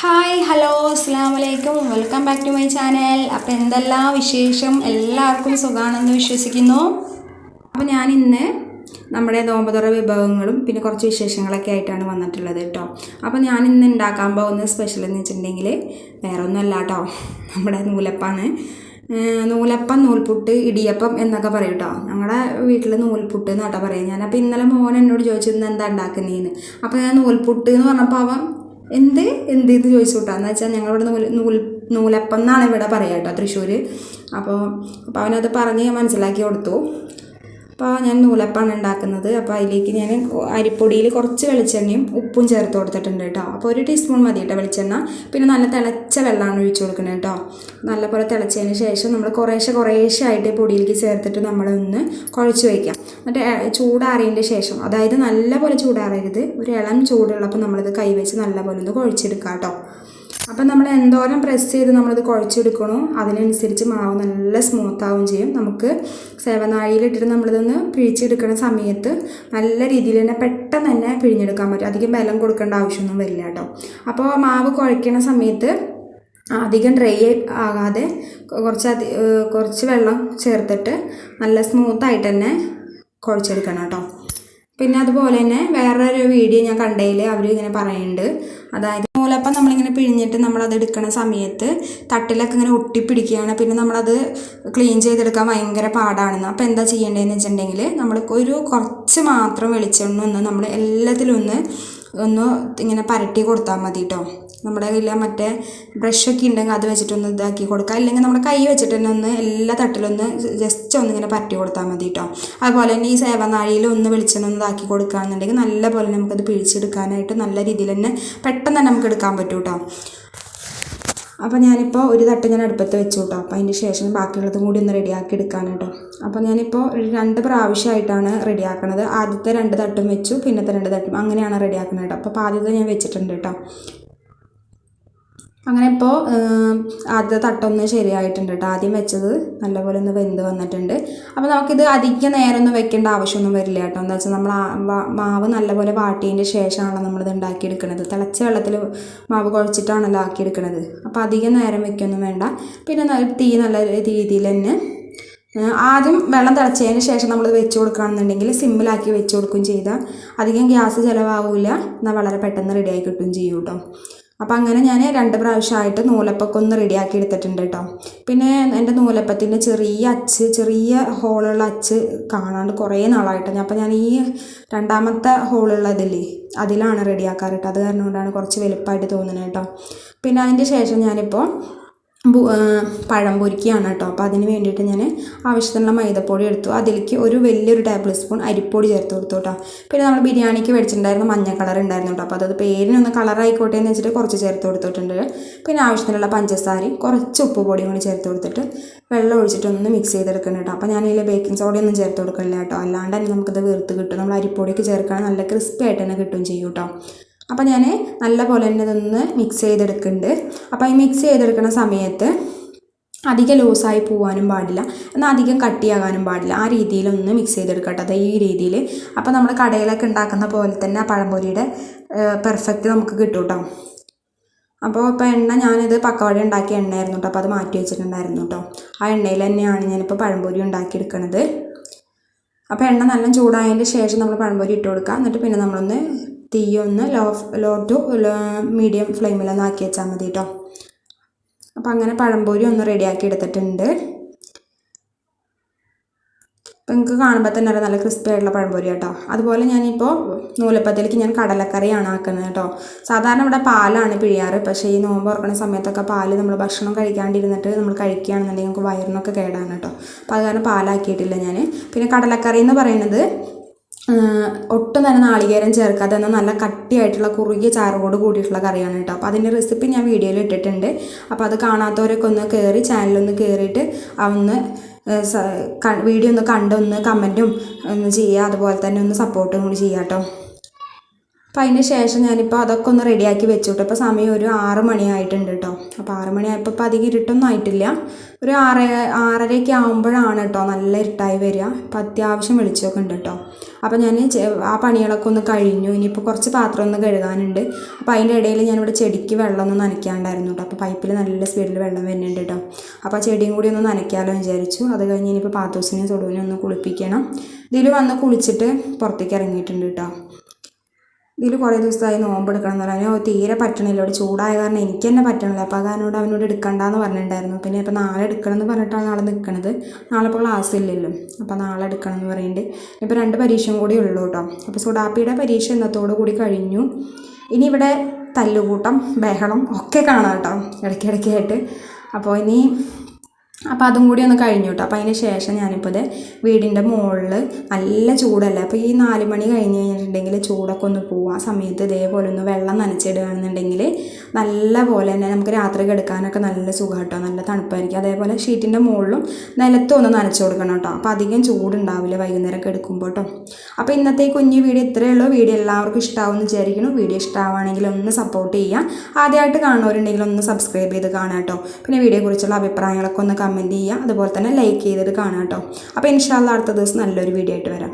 Hi hello അസ്സാം വലൈക്കും welcome back to my channel അപ്പോൾ എന്തെല്ലാം വിശേഷം? എല്ലാവർക്കും സുഖമാണെന്ന് വിശ്വസിക്കുന്നു. അപ്പോൾ ഞാൻ ഇന്ന് നമ്മുടെ നോമ്പതുറ വിഭവങ്ങളും പിന്നെ കുറച്ച് വിശേഷങ്ങളൊക്കെ ആയിട്ടാണ് വന്നിട്ടുള്ളത് കേട്ടോ അപ്പോൾ ഞാൻ ഇന്ന് ഉണ്ടാക്കാൻ പോകുന്ന സ്പെഷ്യൽ എന്ന് വെച്ചിട്ടുണ്ടെങ്കിൽ വേറെ ഒന്നുമല്ല കേട്ടോ നമ്മുടെ നൂലപ്പാണ്. നൂലപ്പം നൂൽപുട്ട് ഇടിയപ്പം എന്നൊക്കെ പറയും കേട്ടോ ഞങ്ങളുടെ വീട്ടിൽ നൂൽപുട്ട് എന്നാട്ടോ പറയും ഞാൻ അപ്പോൾ ഇന്നലെ മോൻ എന്നോട് ചോദിച്ചു എന്താ ഉണ്ടാക്കുന്നതെന്ന് അപ്പോൾ ഞാൻ നൂൽപുട്ട് എന്ന് പറഞ്ഞപ്പോൾ അവൻ എന്ത്? എന്ത് ഇത് ചോദിച്ചു കൂട്ടാ എന്ന് വെച്ചാൽ ഞങ്ങളിവിടെ നൂൽ നൂൽ നൂലപ്പം എന്നാണ് ഇവിടെ പറയുക കേട്ടോ തൃശ്ശൂർ അപ്പോൾ അപ്പോൾ അവനത് പറഞ്ഞ് മനസ്സിലാക്കി കൊടുത്തു. അപ്പോൾ ഞാൻ നൂലപ്പാണ് ഉണ്ടാക്കുന്നത്. അപ്പോൾ അതിലേക്ക് ഞാൻ അരിപ്പൊടിയിൽ കുറച്ച് വെളിച്ചെണ്ണയും ഉപ്പും ചേർത്ത് കൊടുത്തിട്ടുണ്ട് കേട്ടോ. അപ്പോൾ ഒരു ടീസ്പൂൺ മതി കേട്ടോ വെളിച്ചെണ്ണ. പിന്നെ നല്ല തിളച്ച വെള്ളമാണ് ഒഴിച്ചു കൊടുക്കുന്നത് കേട്ടോ. നല്ലപോലെ തിളച്ചതിന് ശേഷം നമ്മൾ കുറേശ്ശെ കുറേശ്ശെ ആയിട്ട് പൊടിയിലേക്ക് ചേർത്തിട്ട് നമ്മളൊന്ന് കുഴച്ച് വയ്ക്കാം എന്നിട്ട് ചൂടാറിയതിന്റെ ശേഷം അതായത് നല്ലപോലെ ചൂടാറരുത്. ഒരു ഇളം ചൂടുള്ളപ്പോൾ നമ്മളിത് കൈവച്ച് നല്ലപോലെ ഒന്ന് കുഴച്ചെടുക്കാം കേട്ടോ. അപ്പം നമ്മൾ എന്തോരം പ്രസ് ചെയ്ത് നമ്മളിത് കുഴച്ചെടുക്കണോ അതിനനുസരിച്ച് മാവ് നല്ല സ്മൂത്ത് ആവുകയും ചെയ്യും. നമുക്ക് സേവനാഴിയിലിട്ടിട്ട് നമ്മളിതൊന്ന് പിഴിച്ചെടുക്കുന്ന സമയത്ത് നല്ല രീതിയിൽ തന്നെ പെട്ടെന്ന് തന്നെ പിഴിഞ്ഞെടുക്കാൻ പറ്റും. അധികം ബലം കൊടുക്കേണ്ട ആവശ്യമൊന്നും വരില്ല കേട്ടോ. അപ്പോൾ മാവ് കുഴയ്ക്കണ സമയത്ത് അധികം ഡ്രൈ ആകാതെ കുറച്ച് കുറച്ച് വെള്ളം ചേർത്തിട്ട് നല്ല സ്മൂത്തായിട്ട് തന്നെ കുഴച്ചെടുക്കണം കേട്ടോ. പിന്നെ അതുപോലെ തന്നെ വേറൊരു വീഡിയോ ഞാൻ കണ്ടതിൽ അവർ ഇങ്ങനെ പറയുന്നുണ്ട്. അതായത് നൂലപ്പം നമ്മളിങ്ങനെ പിഴിഞ്ഞിട്ട് നമ്മളത് എടുക്കുന്ന സമയത്ത് തട്ടിലൊക്കെ ഇങ്ങനെ ഒട്ടിപ്പിടിക്കുകയാണ്. പിന്നെ നമ്മളത് ക്ലീൻ ചെയ്തെടുക്കാൻ ഭയങ്കര പാടാണെന്ന്. അപ്പോൾ എന്താ ചെയ്യേണ്ടതെന്ന് വെച്ചിട്ടുണ്ടെങ്കിൽ നമ്മൾ ഒരു കുറച്ച് മാത്രം വെളിച്ചെണ്ണ ഒന്ന് നമ്മൾ എല്ലാത്തിലും ഒന്ന് ഒന്ന് ഇങ്ങനെ പരട്ടി കൊടുത്താൽ മതി കേട്ടോ നമ്മുടെ കയ്യിൽ മറ്റേ ബ്രഷൊക്കെ ഉണ്ടെങ്കിൽ അത് വെച്ചിട്ടൊന്ന് ഇതാക്കി കൊടുക്കുക. അല്ലെങ്കിൽ നമ്മുടെ കൈ വെച്ചിട്ട് തന്നെ ഒന്ന് എല്ലാ തട്ടിലൊന്ന് ജസ്റ്റ് ഒന്ന് ഇങ്ങനെ പരട്ടി കൊടുത്താൽ മതി കേട്ടോ അതുപോലെ തന്നെ ഈ സേവനാഴിയിൽ ഒന്ന് വെളിച്ചെണ്ണ ഒന്ന് ഇതാക്കി കൊടുക്കുകയാണെന്നുണ്ടെങ്കിൽ നല്ല പോലെ നമുക്കത് പിഴിച്ചെടുക്കാനായിട്ട് നല്ല രീതിയിൽ തന്നെ പെട്ടെന്ന് തന്നെ നമുക്ക് എടുക്കാൻ പറ്റും കേട്ടോ അപ്പോൾ ഞാനിപ്പോൾ ഒരു തട്ട് ഞാൻ അടുപ്പത്ത് വെച്ചു കേട്ടോ അപ്പോൾ അതിന്റെ ശേഷം ബാക്കിയുള്ളതും കൂടി ഒന്ന് റെഡിയാക്കി എടുക്കാൻ കേട്ടോ. അപ്പോൾ ഞാനിപ്പോൾ രണ്ട് പ്രാവശ്യമായിട്ടാണ് റെഡിയാക്കണത്. ആദ്യത്തെ രണ്ട് തട്ടും വെച്ചു പിന്നത്തെ രണ്ട് തട്ടും അങ്ങനെയാണ് റെഡിയാക്കുന്നത് കേട്ടോ. അപ്പോൾ ആദ്യത്തെ ഞാൻ വെച്ചിട്ടുണ്ട് കേട്ടോ. അങ്ങനെ ഇപ്പോൾ ആദ്യത്തെ തട്ടൊന്ന് ശരിയായിട്ടുണ്ട് കേട്ടോ. ആദ്യം വെച്ചത് നല്ലപോലെ ഒന്ന് വെന്ത് വന്നിട്ടുണ്ട്. അപ്പോൾ നമുക്കിത് അധിക നേരം ഒന്നും വെക്കേണ്ട ആവശ്യമൊന്നും വരില്ല കേട്ടോ. എന്താ വെച്ചാൽ നമ്മൾ മാവ് നല്ലപോലെ വാട്ടിയതിന്റെ ശേഷമാണല്ലോ നമ്മളിത് ഉണ്ടാക്കിയെടുക്കുന്നത് തിളച്ച വെള്ളത്തിൽ മാവ് കുഴച്ചിട്ടാണല്ലോ ആക്കിയെടുക്കുന്നത് അപ്പോൾ അധികം നേരം വെക്കൊന്നും വേണ്ട. പിന്നെ നല്ല- തീ നല്ല രീതിയിൽ തന്നെ ആദ്യം വെള്ളം തിളച്ചതിന് ശേഷം നമ്മൾ വെച്ച് കൊടുക്കുകയാണെന്നുണ്ടെങ്കിൽ സിമ്മിലാക്കി വെച്ച് കൊടുക്കുകയും ചെയ്താൽ അധികം ഗ്യാസ് ചിലവാകില്ല എന്നാൽ വളരെ പെട്ടെന്ന് റെഡിയായി കിട്ടുകയും ചെയ്യും കേട്ടോ. അപ്പം അങ്ങനെ ഞാൻ രണ്ട് പ്രാവശ്യമായിട്ട് നൂലപ്പൊക്കെ ഒന്ന് റെഡിയാക്കി എടുത്തിട്ടുണ്ട് കേട്ടോ പിന്നെ എന്റെ നൂലപ്പത്തിന്റെ ചെറിയ അച്ച് ചെറിയ ഹോളുള്ള അച്ച് കാണാണ്ട് കുറേ നാളായിട്ട്. ഞാൻ അപ്പം ഞാൻ ഈ രണ്ടാമത്തെ ഹോളുള്ളതില്ലേ അതിലാണ് റെഡിയാക്കാറ് കേട്ടോ അത് കാരണം കൊണ്ടാണ് കുറച്ച് വലുപ്പമായിട്ട് തോന്നുന്നത് കേട്ടോ പിന്നെ അതിന്റെ ശേഷം ഞാനിപ്പോൾ പഴം പൊരിക്കുകയാണ് കേട്ടോ. അപ്പോൾ അതിന് വേണ്ടിയിട്ട് ഞാൻ ആവശ്യത്തിനുള്ള മൈദപ്പൊടി എടുത്തു. അതിലേക്ക് ഒരു വലിയൊരു ടേബിൾ സ്പൂൺ അരിപ്പൊടി ചേർത്ത് കൊടുത്തു കേട്ടോ. പിന്നെ നമ്മൾ ബിരിയാണിക്ക് മേടിച്ചിട്ടുണ്ടായിരുന്ന മഞ്ഞ കളർ ഉണ്ടായിരുന്നു കേട്ടോ. അപ്പോൾ അത് പേരിനൊന്ന് കളറായിക്കോട്ടെ എന്ന് വെച്ചിട്ട് കുറച്ച് ചേർത്ത് കൊടുത്തിട്ടുണ്ട്. പിന്നെ ആവശ്യത്തിനുള്ള പഞ്ചസാരയും കുറച്ച് ഉപ്പ് പൊടിയും കൂടി ചേർത്ത് കൊടുത്തിട്ട് വെള്ളം ഒഴിച്ചിട്ട് ഒന്ന് മിക്സ് ചെയ്തെടുക്കണം കേട്ടോ. അപ്പോൾ ഞാനതിൽ ബേക്കിംഗ് സോഡയൊന്നും ചേർത്ത് കൊടുക്കില്ല കേട്ടോ. അല്ലാണ്ട് തന്നെ നമുക്കിത് വീർത്ത് കിട്ടും. നമ്മൾ അരിപ്പൊടിക്ക് ചേർക്കാൻ നല്ല ക്രിസ്പി ആയിട്ട് തന്നെ കിട്ടുകയും ചെയ്യും കേട്ടോ. അപ്പോൾ ഞാൻ നല്ല പോലെ തന്നെ ഇതൊന്ന് മിക്സ് ചെയ്തെടുക്കുന്നുണ്ട്. അപ്പോൾ ഈ മിക്സ് ചെയ്തെടുക്കുന്ന സമയത്ത് അധികം ലൂസായി പോകാനും പാടില്ല. എന്നാൽ അധികം കട്ടിയാകാനും പാടില്ല. ആ രീതിയിലൊന്ന് മിക്സ് ചെയ്തെടുക്കട്ടെ അത് ഈ രീതിയിൽ അപ്പോൾ നമ്മൾ കടയിലൊക്കെ ഉണ്ടാക്കുന്ന പോലെ തന്നെ ആ പഴംപൊരിയുടെ പെർഫെക്റ്റ് നമുക്ക് കിട്ടും കേട്ടോ അപ്പോൾ ഇപ്പോൾ എണ്ണ ഞാനിത് പക്കവട ഉണ്ടാക്കിയ എണ്ണയായിരുന്നു കേട്ടോ. അപ്പോൾ അത് മാറ്റി വെച്ചിട്ടുണ്ടായിരുന്നു കേട്ടോ. ആ എണ്ണയിൽ തന്നെയാണ് ഞാനിപ്പോൾ പഴംപൊരി ഉണ്ടാക്കിയെടുക്കണത്. അപ്പോൾ എണ്ണ നല്ല ചൂടായതിന്റെ ശേഷം നമ്മൾ പഴംപൊരി ഇട്ട് കൊടുക്കുക എന്നിട്ട് പിന്നെ നമ്മളൊന്ന് തീ ഒന്ന് ലോ ലോ ടു മീഡിയം ഫ്ലെയിമിലൊന്ന് ആക്കി വെച്ചാൽ മതി കേട്ടോ അപ്പോൾ അങ്ങനെ പഴംപൊരി ഒന്ന് റെഡിയാക്കി എടുത്തിട്ടുണ്ട്. അപ്പോൾ നിങ്ങൾക്ക് കാണുമ്പോൾ തന്നെ നല്ല ക്രിസ്പി ആയിട്ടുള്ള പഴംപൊരി കേട്ടോ അതുപോലെ ഞാനിപ്പോൾ നൂലപ്പത്തിലേക്ക് ഞാൻ കടലക്കറിയാണ് ആക്കുന്നത് കേട്ടോ സാധാരണ ഇവിടെ പാലാണ് പിഴിയാറ്. പക്ഷേ ഈ നോമ്പ് ഉറക്കുന്ന സമയത്തൊക്കെ പാൽ നമ്മൾ ഭക്ഷണം കഴിക്കാണ്ടിരുന്നിട്ട് നമ്മൾ കഴിക്കുകയാണെന്നുണ്ടെങ്കിൽ നമുക്ക് വയറിനൊക്കെ കേടാണ് കേട്ടോ അപ്പോൾ അത് കാരണം പാലാക്കിയിട്ടില്ല ഞാൻ പിന്നെ കടലക്കറി എന്ന് പറയുന്നത് ഒട്ടും തന്നെ നാളികേരം ചേർക്കാതെ തന്നെ നല്ല കട്ടിയായിട്ടുള്ള കുറുകിയ ചാറോട് കൂടിയിട്ടുള്ള കറിയാണ് കേട്ടോ. അപ്പോൾ അതിന്റെ റെസിപ്പി ഞാൻ വീഡിയോയിൽ ഇട്ടിട്ടുണ്ട്. അപ്പോൾ അത് കാണാത്തവരൊക്കെ ഒന്ന് കയറി ചാനലൊന്ന് കയറിയിട്ട് സ- വീഡിയോ ഒന്ന് കണ്ടൊന്ന് കമന്റും ഒന്ന് ചെയ്യുക. അതുപോലെ തന്നെ ഒന്ന് സപ്പോർട്ടും കൂടി ചെയ്യാം കേട്ടോ. അപ്പോൾ അതിന് ശേഷം ഞാനിപ്പോൾ അതൊക്കെ ഒന്ന് റെഡിയാക്കി വെച്ചു കേട്ടോ ഇപ്പോൾ സമയം ഒരു ആറ് മണിയായിട്ടുണ്ട് കേട്ടോ അപ്പോൾ ആറ് മണിയായപ്പോൾ ഇപ്പോൾ അധികം ഇരുട്ടൊന്നും ആയിട്ടില്ല. ഒരു ആറ് ആറരയൊക്കെ ആകുമ്പോഴാണ് കേട്ടോ നല്ല ഇരുട്ടായി വരിക. അപ്പോൾ അത്യാവശ്യം വെളിച്ചമൊക്കെ ഉണ്ട് കേട്ടോ അപ്പോൾ ഞാൻ ആ പണികളൊക്കെ ഒന്ന് കഴിഞ്ഞു. ഇനിയിപ്പോൾ കുറച്ച് പാത്രം ഒന്ന് കഴുകാനുണ്ട്. അപ്പോൾ അതിന്റെ ഇടയിൽ ഞാനിവിടെ ചെടിക്ക് വെള്ളം ഒന്ന് നനയ്ക്കാണ്ടായിരുന്നു കേട്ടോ അപ്പോൾ പൈപ്പിൽ നല്ല സ്പീഡിൽ വെള്ളം വരുന്നുണ്ട് കേട്ടോ അപ്പോൾ ആ ചെടിയും കൂടി ഒന്ന് നനയ്ക്കാമല്ലോ വിചാരിച്ചു. അത് കഴിഞ്ഞ് ഇനിയിപ്പോൾ പാത്തൂസിനെയും തൊടുവിനെ ഒന്ന് കുളിപ്പിക്കണം. ഇതിൽ വന്ന് കുളിച്ചിട്ട് പുറത്തേക്ക് ഇറങ്ങിയിട്ടുണ്ട് കേട്ടോ ഇതിൽ കുറേ ദിവസമായി നോമ്പെടുക്കണം എന്ന് പറഞ്ഞു. "ഓ, തീരെ പറ്റണില്ല. ഇവിടെ ചൂടായ കാരണം എനിക്ക് തന്നെ പറ്റണില്ല. അപ്പോൾ അതാനോട് അവനോട് എടുക്കണ്ടെന്ന് പറഞ്ഞിട്ടുണ്ടായിരുന്നു. പിന്നെ ഇപ്പോൾ നാളെ എടുക്കണം എന്ന് പറഞ്ഞിട്ടാണ് നാളെ നിൽക്കണത് നാളെ ഇപ്പോൾ ക്ലാസ് ഇല്ലല്ലോ. അപ്പോൾ നാളെ എടുക്കണം എന്ന് പറയുന്നുണ്ട് ഇപ്പോൾ രണ്ട് പരീക്ഷയും കൂടി ഉള്ളൂ കേട്ടോ. അപ്പോൾ സുഡാപ്പിയുടെ പരീക്ഷ ഇന്നത്തോടു കൂടി കഴിഞ്ഞു. ഇനി ഇവിടെ തല്ലുകൂട്ടം ബഹളം ഒക്കെ കാണാം കേട്ടോ. ഇടയ്ക്കിടയ്ക്കായിട്ട്. അപ്പോൾ ഇനി അപ്പോൾ അതും കൂടി ഒന്ന് കഴിഞ്ഞു കേട്ടോ അപ്പോൾ അതിന് ശേഷം ഞാനിപ്പോൾ ഇത് വീടിന്റെ മുകളിൽ നല്ല ചൂടല്ലേ? അപ്പോൾ ഈ നാല് മണി കഴിഞ്ഞ് കഴിഞ്ഞിട്ടുണ്ടെങ്കിൽ ചൂടൊക്കെ ഒന്ന് പോകും ആ സമയത്ത് ഇതേപോലെ ഒന്ന് വെള്ളം നനച്ചിടുകയാണെന്നുണ്ടെങ്കിൽ നല്ല പോലെ തന്നെ നമുക്ക് രാത്രി കിടക്കാനൊക്കെ നല്ല സുഖം കേട്ടോ നല്ല തണുപ്പായിരിക്കും. അതേപോലെ ഷീറ്റിന്റെ മുകളിലും നിലത്തും ഒന്ന് നനച്ചു കൊടുക്കണം കേട്ടോ അപ്പോൾ അധികം ചൂടുണ്ടാവില്ല വൈകുന്നേരം എടുക്കുമ്പോൾ കേട്ടോ അപ്പോൾ ഇന്നത്തെ കുഞ്ഞ് വീഡിയോ ഇത്രയേ ഉള്ളൂ. വീഡിയോ എല്ലാവർക്കും ഇഷ്ടമാവുമെന്ന് വിചാരിക്കുന്നു. വീഡിയോ ഇഷ്ടമാവുകയാണെങ്കിൽ ഒന്ന് സപ്പോർട്ട് ചെയ്യുക. ആദ്യമായിട്ട് കാണുന്നവരുണ്ടെങ്കിൽ ഒന്ന് സബ്സ്ക്രൈബ് ചെയ്ത് കാണാം കേട്ടോ പിന്നെ വീഡിയോയെക്കുറിച്ചുള്ള അഭിപ്രായങ്ങളൊക്കെ ഒന്ന് കമന്റ് ചെയ്യുക അതുപോലെ തന്നെ ലൈക്ക് ചെയ്തിട്ട് കാണാം കേട്ടോ. അപ്പോൾ ഇൻഷാല്ല അടുത്ത ദിവസം നല്ലൊരു വീഡിയോ ആയിട്ട് വരാം.